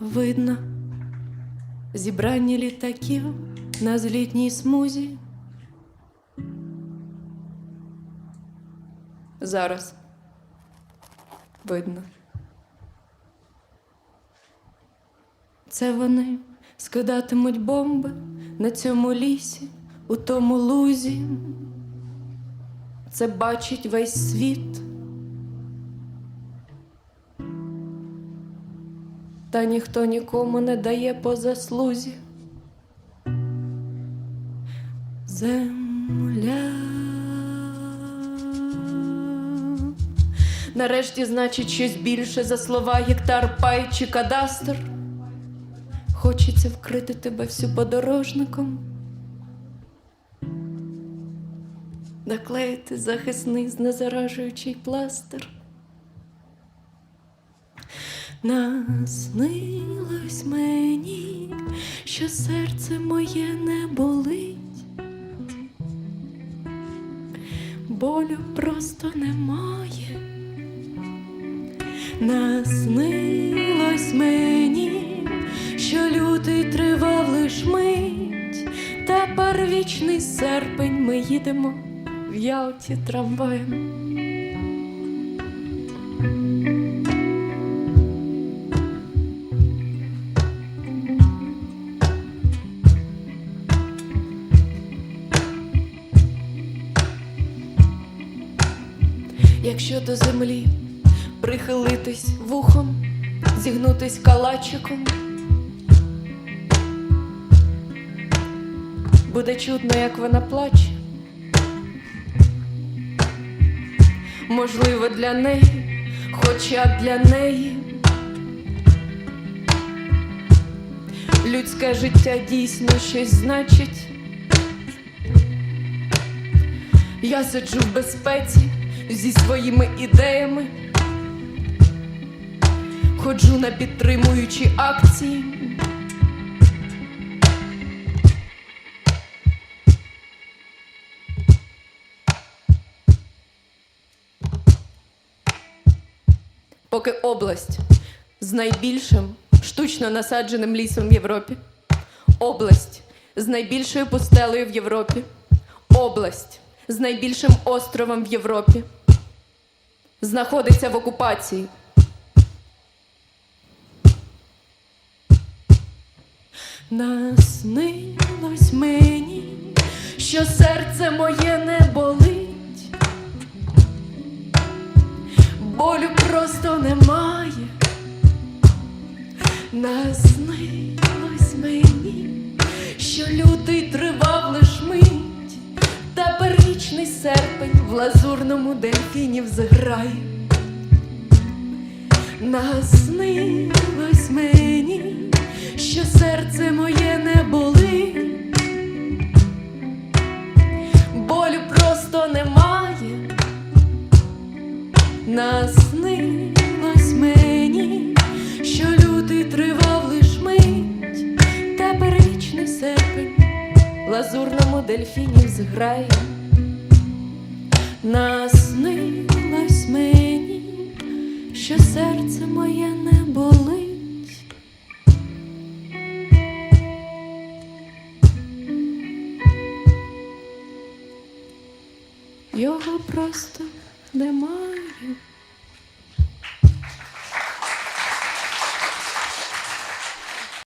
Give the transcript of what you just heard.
Видно зібрання літаків на злітній смузі. Зараз видно. Це вони скидатимуть бомби на цьому лісі, у тому лузі. Це бачить весь світ. Та ніхто нікому не дає по заслузі. Земля. Нарешті значить щось більше за слова гектар, пай чи кадастр. Хочеться вкрити тебе всю подорожником. Наклеїти захисний знезаражуючий пластир. Наснилось мені, що серце моє не болить, болю просто немає. Наснилось мені, що лютий тривав лиш мить, та первічний серпень ми їдемо в Ялті трамваєм. Якщо до землі прихилитись вухом, зігнутись калачиком, буде чутно, як вона плаче. Можливо, для неї, хоча б для неї. Людське життя дійсно щось значить. Я сиджу в безпеці зі своїми ідеями, ходжу на підтримуючі акції. Поки область з найбільшим штучно насадженим лісом в Європі, область з найбільшою пустелею в Європі, область з найбільшим островом в Європі знаходиться в окупації. Наснилось мені, що серце моє не болить, болю просто немає. Наснилось мені, що лютий тривав серпень в лазурному дельфінів зграє. Наснилось мені, що серце моє не болить, болю просто немає. Наснилось мені, що лютий тривав лиш мить, та первічний серпень лазурному дельфінів зграє. Наснилось мені, що серце моє не болить. Його просто немає.